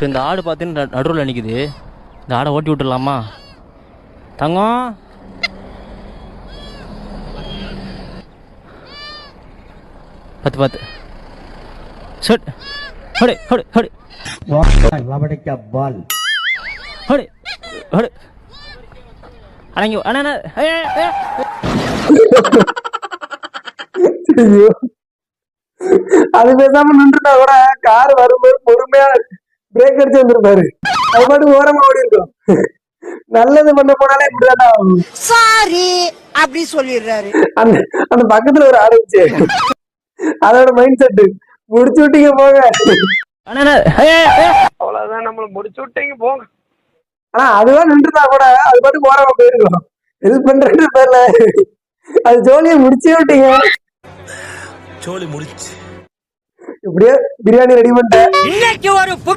So இந்த ஆடு பார்த்தீங்கன்னா நடுவில் நிற்குது இந்த ஆடை ஓட்டி விட்டுடலாமா? தங்கம்! பத்து பத்து. சட்! ஹோடு ஹோடு ஹோடு. லபடிக்க பால். ஹோடு ஹோடு. அடங்கி அண்ணா. அது பேசாம நின்றுட்டா கூட பொறுமையா பிரேக் அடிச்சு வந்திருப்பாரு. அது பாட்டு ஓரமா ஓடி இருக்கும். நல்லது பண்ண போனாலே இப்படிதான். சாரி அப்படி சொல்லிடுறாரு. அந்த அந்த பக்கத்துல ஒரு ஆடு இருந்துச்சு. அதோட மைண்ட் செட் முடிச்சு விட்டீங்க போங்க. அவ்வளவுதான் நம்மள முடிச்சு விட்டீங்க போங்க. ஆனா அதுவா நின்றுட்டா கூட அது பாட்டு ஓரமா போயிருக்கும். ஹெல்ப் பண்றேன்னு பேர்ல அது ஜோலியை முடிச்சே விட்டீங்க. சோலி முடிச்சு. இப்படியே பிரியாணி ரெடி பண்ணிட்டேன். இன்னைக்கு ஒரு